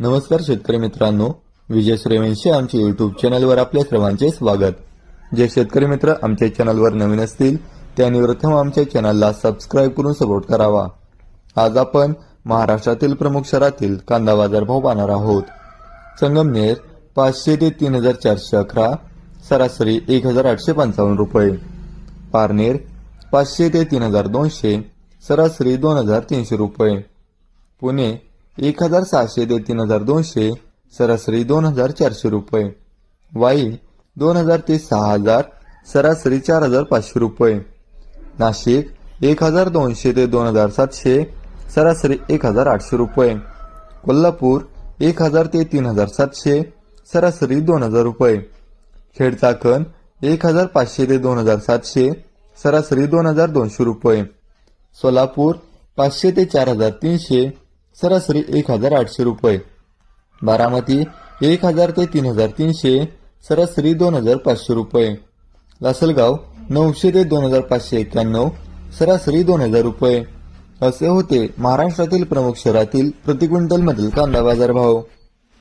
नमस्कार शेतकरी मित्रांनो विजय सूर्यवंशी आमच्या युट्यूब चॅनलवर आपल्या सर्वांचे स्वागत. जे शेतकरी मित्र आमच्या चॅनलवर नवीन असतील त्यांनी प्रथम आमच्या चॅनलला सबस्क्राईब करून सपोर्ट करावा. आज आपण महाराष्ट्रातील प्रमुख शहरातील कांदा बाजारभाव पाहणार आहोत. संगमनेर पाचशे ते तीन हजार चारशे अकरा सरासरी एक हजार आठशे पंचावन्न रुपये. पारनेर पाचशे ते तीन हजार दोनशे सरासरी दोन हजार तीनशे रुपये. पुणे एक हजार सहाशे ते तीन हजार दोनशे सरासरी दोन हजार चारशे रुपये. वाई दोन हजार ते सहा हजार सरासरी चार हजार पाचशे रुपये. नाशिक एक हजार दोनशे ते दोन हजार सातशे सरासरी एक हजार आठशे रुपये. कोल्हापूर एक हजार ते तीन हजार सातशे सरासरी दोन हजार रुपये. खेडचाकण एक हजार पाचशे ते दोन हजार सातशे सरासरी दोन हजार दोनशे रुपये. सोलापूर पाचशे ते चार हजार तीनशे सरासरी एक हजार आठशे रुपये. बारामती एक हजार ते तीन हजार तीनशे सरासरी दोन हजार पाचशे रुपये. लासलगाव नऊशे ते दोन हजार पाचशे एक्क्याण्णव सरासरी दोन हजार रुपये. असे होते महाराष्ट्रातील प्रमुख शहरातील प्रति क्विंटलमधील कांदा बाजार भाव